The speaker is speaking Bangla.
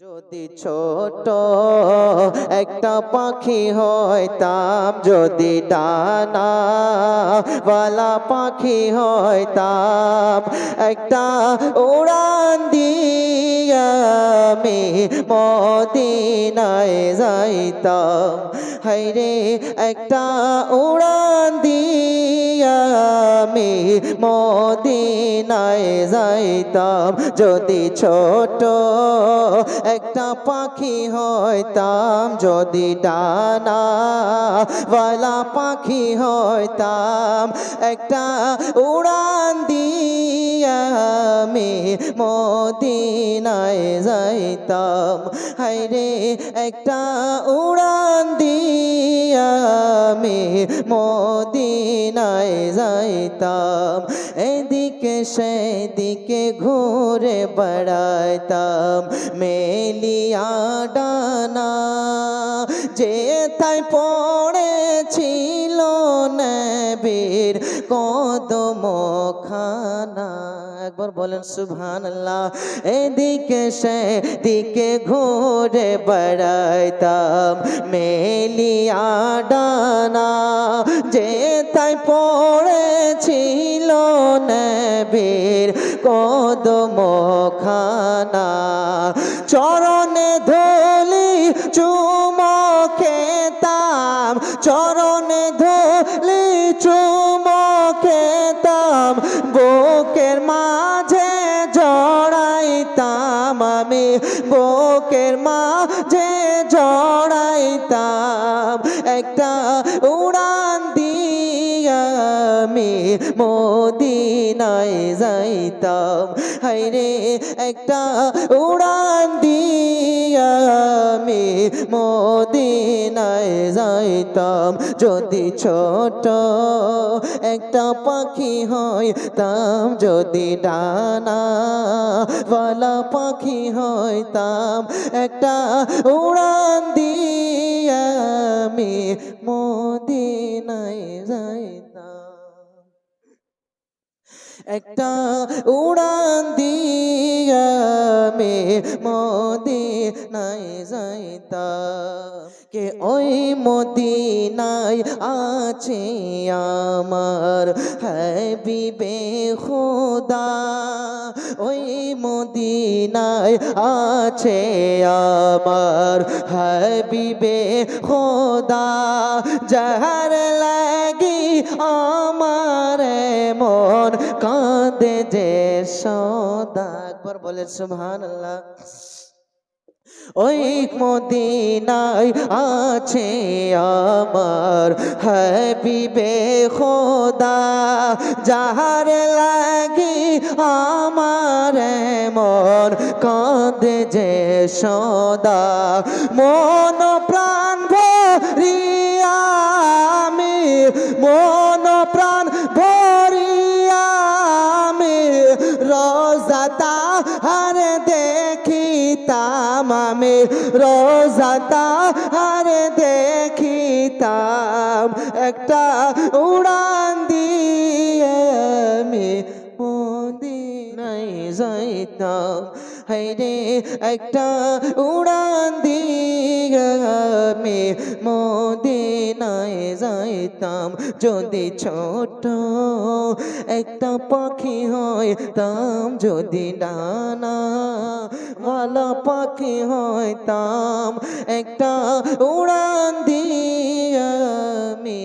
যদি ছোট একটা পাখি হইতাম যদি ডানা বালা পাখি হইতাম একটা উড়ান দিয়ে আমি মদিনায় যাইতাম। হাইরে একটা উড়ান দিয়ে আমি মদিনায় যাইতাম। যদি ছোট একটা পাখি হইতাম, যদি ডানা পাখি হইতাম, একটা উড়ান দিয়ে আমি মদিনায় যাইতাম। হাইরে একটা উড়ান দিয়ে আমি মদিনায় যাইতাম। এদিকে সেদিকে ঘুরে বেড়াইতাম। মেলিয়া ডানা যে তাই পড়েছিল নবীর কদম খানা একবার বলেন সুবহান আল্লাহ এদিকে সেদিকে ঘুরে বেড়াইতাম মেলিয়া ডানা। যে তাই পড়েছিল নবীর কদম খানা চরণে ধলি চুমো চুমকেতাম চরণে ধলি চুমকেতাম বুকের মাঝে জড়াইতাম আমি বুকের মাঝে জড়াইতাম। একটা উড়ান আমি মদিনায় যাইতাম। হাইরে একটা উড়ান দিয়া আমি মদিনায় যাইতাম। যদি ছোট একটা পাখি হইতাম, যদি ডানা বালা পাখি হইতাম, একটা উড়ান দিয়া আমি মদিনায় যাইতাম। একটা উড়ান দিয়ে মে মদিনায় যাইতাম। কে ওই মদিনায় আছে আমার? হাবিবে খোদা, ওই মদিনায় আছে আমার। হাবিবে খোদা, যাহার লাগি আমার মন কাঁদে যে সদা। একবার বলে আল্লাহ ওই মদিনায় আছে আমার হাবিবে খোদা, যাহার লাগি আমার মন কাঁদে যে সদা। মন প্রাণ ভরিয়া রোজাতা হার দেখিতাম আমি রোজাতা হার দেখিতাম। একটা উড়ান দিয়ে আমি মদিনায় যাইতাম। হাইরে একটা উড়ান দিয়ে আমি যাইতাম যদি ছোট একটা পাখি হইতাম, যদি ডানা ভালো পাখি হইতাম, একটা উড়ান দিয়ে আমি